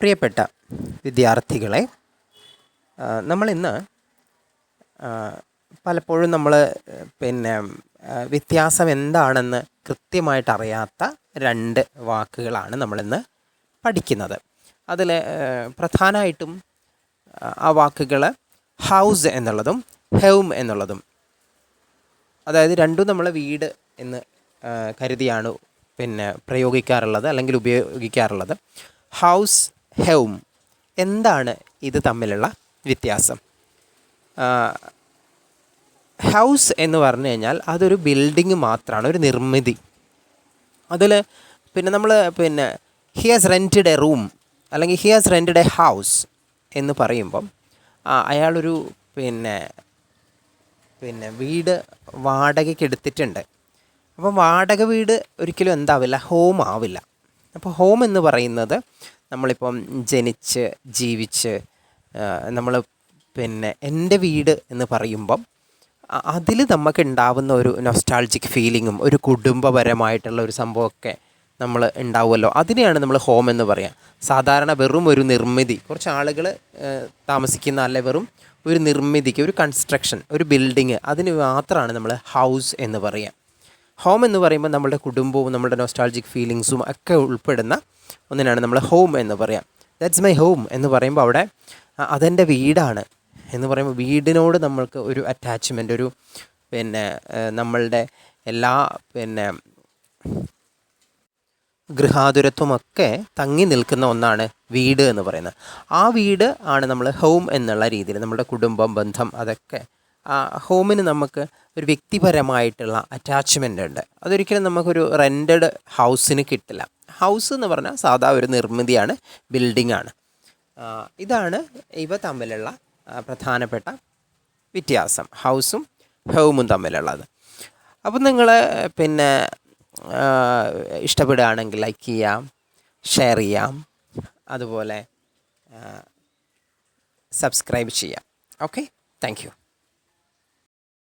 പ്രിയപ്പെട്ട വിദ്യാർത്ഥികളെ നമ്മളിന്ന് പലപ്പോഴും നമ്മൾ പിന്നെ വ്യത്യാസം എന്താണെന്ന് കൃത്യമായിട്ട് അറിയാത്ത രണ്ട് വാക്കുകളാണ് നമ്മളിന്ന് പഠിക്കുന്നത്. അതിൽ പ്രധാനമായിട്ടും ആ വാക്കുകൾ ഹൗസ് എന്നുള്ളതും ഹെവും എന്നുള്ളതും അതായത് രണ്ടും നമ്മൾ വീട് എന്ന് കരുതിയാണ് പിന്നെ പ്രയോഗിക്കാറുള്ളത് അല്ലെങ്കിൽ ഉപയോഗിക്കാറുള്ളത്. ഹൗസ് ഹെവും. എന്താണ് ഇത് തമ്മിലുള്ള വ്യത്യാസം? ഹൗസ് എന്ന് പറഞ്ഞു കഴിഞ്ഞാൽ അതൊരു ബിൽഡിങ് മാത്രമാണ് ഒരു നിർമ്മിതി. അതിൽ പിന്നെ നമ്മൾ പിന്നെ he has rented a room അല്ലെങ്കിൽ he has rented a house എന്ന് പറയുമ്പം അയാളൊരു പിന്നെ പിന്നെ വീട് വാടകയ്ക്ക് എടുത്തിട്ടുണ്ട്. അപ്പം വാടക വീട് ഒരിക്കലും എന്താവില്ല ഹോം ആവില്ല. അപ്പോൾ ഹോം എന്ന് പറയുന്നത് നമ്മളിപ്പം ജനിച്ച് ജീവിച്ച് നമ്മൾ പിന്നെ എന്റെ വീട് എന്ന് പറയുമ്പം അതിൽ നമുക്ക് ഉണ്ടാവുന്ന ഒരു നൊസ്റ്റാൾജിക് ഫീലിങ്ങും ഒരു കുടുംബപരമായിട്ടുള്ള ഒരു സംഭവമൊക്കെ നമ്മൾ ഉണ്ടാവുമല്ലോ. അതിനെയാണ് നമ്മൾ ഹോം എന്ന് പറയുക സാധാരണ വെറും ഒരു നിർമ്മിതി. കുറച്ച് ആളുകൾ താമസിക്കുന്ന അല്ലെ വെറും ഒരു നിർമ്മിതിക്ക് ഒരു കൺസ്ട്രക്ഷൻ ഒരു ബിൽഡിങ് അതിന് മാത്രമാണ് നമ്മൾ ഹൗസ് എന്ന് പറയുക ഹോം എന്ന് പറയുമ്പോൾ നമ്മുടെ കുടുംബവും നമ്മുടെ നോസ്റ്റാൾജിക് ഫീലിങ്സും ഒക്കെ ഉൾപ്പെടുന്ന ഒന്നിനാണ് നമ്മൾ ഹോം എന്ന് പറയാം. ദാറ്റ്സ് മൈ ഹോം എന്ന് പറയുമ്പോൾ അവിടെ അതെന്റെ വീടാണ് എന്ന് പറയുമ്പോൾ വീടിനോട് നമ്മൾക്ക് ഒരു അറ്റാച്ച്മെന്റ് ഒരു പിന്നെ നമ്മളുടെ എല്ലാ പിന്നെ ഗൃഹാതുരത്വമൊക്കെ തങ്ങി നിൽക്കുന്ന ഒന്നാണ് വീട് എന്ന് പറയുന്നത്. ആ വീട് ആണ് നമ്മൾ ഹോം എന്നുള്ള രീതിയിൽ നമ്മുടെ കുടുംബം ബന്ധം അതൊക്കെ ഹോമിന് നമുക്ക് ഒരു വ്യക്തിപരമായിട്ടുള്ള അറ്റാച്ച്മെന്റ് ഉണ്ട്. അതൊരിക്കലും നമുക്കൊരു റെന്റഡ് ഹൗസിന് കിട്ടില്ല. ഹൗസ് എന്ന് പറഞ്ഞാൽ സാധാ ഒരു നിർമ്മിതിയാണ് ബിൽഡിംഗ് ആണ്. ഇതാണ് ഇവ തമ്മിലുള്ള പ്രധാനപ്പെട്ട വ്യത്യാസം. ഹൗസും ഹോമും തമ്മിലുള്ളത്. അപ്പം നിങ്ങൾ പിന്നെ ഇഷ്ടപ്പെടുകയാണെങ്കിൽ ലൈക്ക് ചെയ്യാം ഷെയർ ചെയ്യാം അതുപോലെ സബ്സ്ക്രൈബ് ചെയ്യാം. Okay thank